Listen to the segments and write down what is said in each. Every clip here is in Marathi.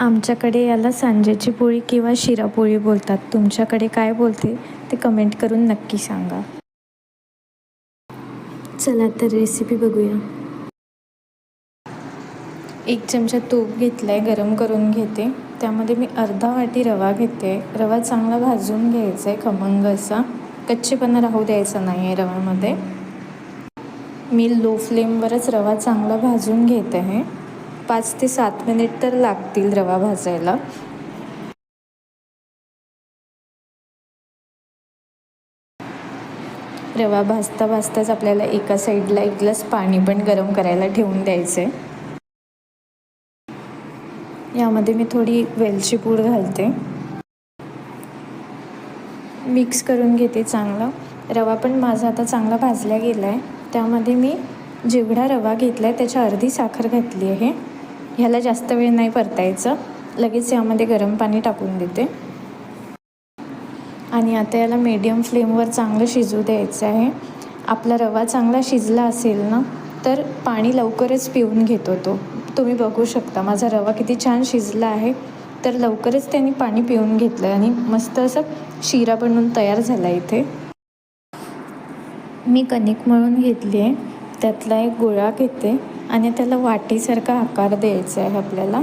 आमच्याकडे याला सांज्याची पोळी किंवा शिरापोळी बोलतात. तुमच्याकडे काय बोलते ते कमेंट करून नक्की सांगा. चला तर रेसिपी बघूया. एक चमचा तूप घेतला आहे गरम करून घेते. त्यामध्ये मी अर्धा वाटी रवा घेते. रवा चांगला भाजून घ्यायचा आहे खमंग असा. कच्चेपणा राहू द्यायचा नाही आहे रव्यामध्ये. मी लो फ्लेमवरच रवा चांगला भाजून घेत आहे पाच ते सात मिनिट तर लागतील रवा भाजायला. रवा भाजता भाजताच आपल्याला एका साईडला एक ग्लास पाणी पण गरम करायला ठेवून द्यायचं. आहे यामध्ये मी थोडी वेलची पूड घालते. मिक्स करून घेते चांगला. रवा पण माझा आता चांगला भाजला गेला आहे त्यामध्ये मी जेवढा रवा घेतला आहे त्याच्या अर्धी साखर घातली आहे. ह्याला जास्त वेळ नाही परतायचं. लगेच यामध्ये गरम पाणी टाकून देते. आणि आता याला मीडियम फ्लेमवर चांगलं शिजू द्यायचं आहे. आपला रवा चांगला शिजला असेल ना तर पाणी लवकरच पिऊन घेतो तो. तुम्ही बघू शकता माझा रवा किती छान शिजला आहे. तर लवकरच त्यांनी पाणी पिऊन घेतलं आणि मस्त असं शिरा बनवून तयार झाला इथे. मी कणिक मळून घेतली आहे. त्यातला एक गोळा घेते. आणि त्याला वाटीसारखा आकार द्यायचा आहे आपल्याला.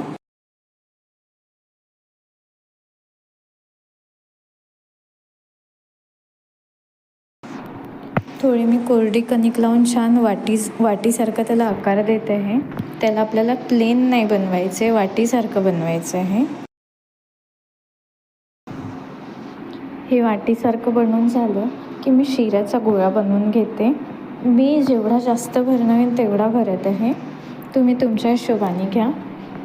थोडी मी कोरडी कणिक लावून छान वाटी वाटीसारखा त्याला आकार देत आहे. त्याला आपल्याला प्लेन नाही बनवायचं आहे वाटीसारखं बनवायचं आहे. हे वाटीसारखं बनवून झालं की मी शिऱ्याचा गोळा बनवून घेते. मी जेवढा जास्त भरणार तेवढा भरत आहे. तुम्ही तुमच्या हिशोबाने घ्या.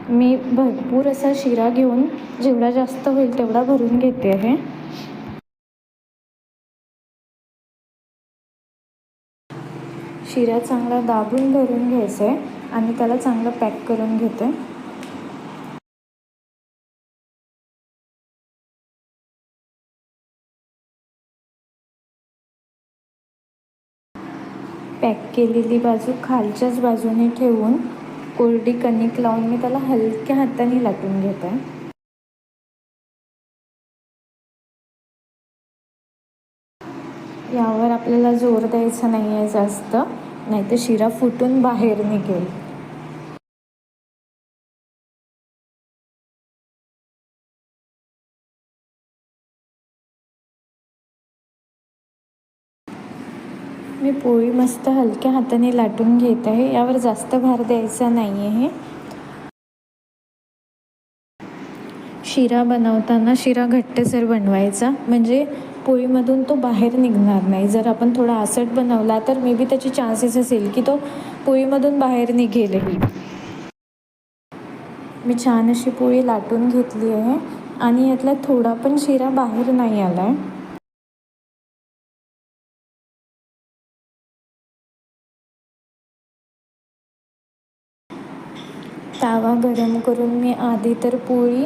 मी भरपूर असा शिरा घेऊन जेवढा जास्त होईल तेवढा भरून घेते आहे. शिरा चांगला दाबून भरून घ्यायचं आहे आणि त्याला चांगलं पॅक करून घेते. पॅक केलेली बाजू खालच्याच बाजूने ठेवून कोरडी कणिक लावून मी त्याला हलक्या हाताने लाटून घेत. आहे यावर आपल्याला जोर द्यायचा नाही आहे जास्त नाहीतर शिरा फुटून बाहेर निघेल. मी पोळी मस्त हलक्या हाताने लाटून घेत आहे. यावर जास्त भार द्यायचा नाही आहे शिरा बनवताना शिरा घट्टसर बनवायचा. म्हणजे पोळीमधून तो बाहेर निघणार नाही. जर आपण थोडा आसट बनवला तर मे बी त्याची चान्सेस असेल की तो पोळीमधून बाहेर निघेलही. मी छान अशी पोळी लाटून घेतली आहे. आणि यातला थोडा पण शिरा बाहेर नाही आला आहे तवा गरम करून मी आधी तर पोळी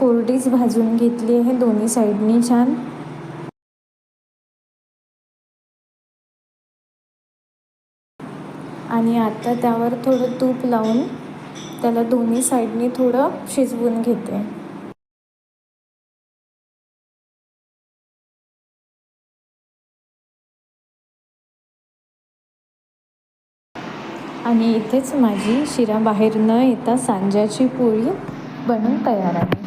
कोरडीच भाजून घेतली आहे दोन्ही साईडनी छान. आणि आता त्यावर थोडं तूप लावून त्याला दोन्ही साईडनी थोडं शिजवून घेते. आणि इथेच माझी शिरा बाहेर न येता सांज्याची पोळी बनून तयार आहे.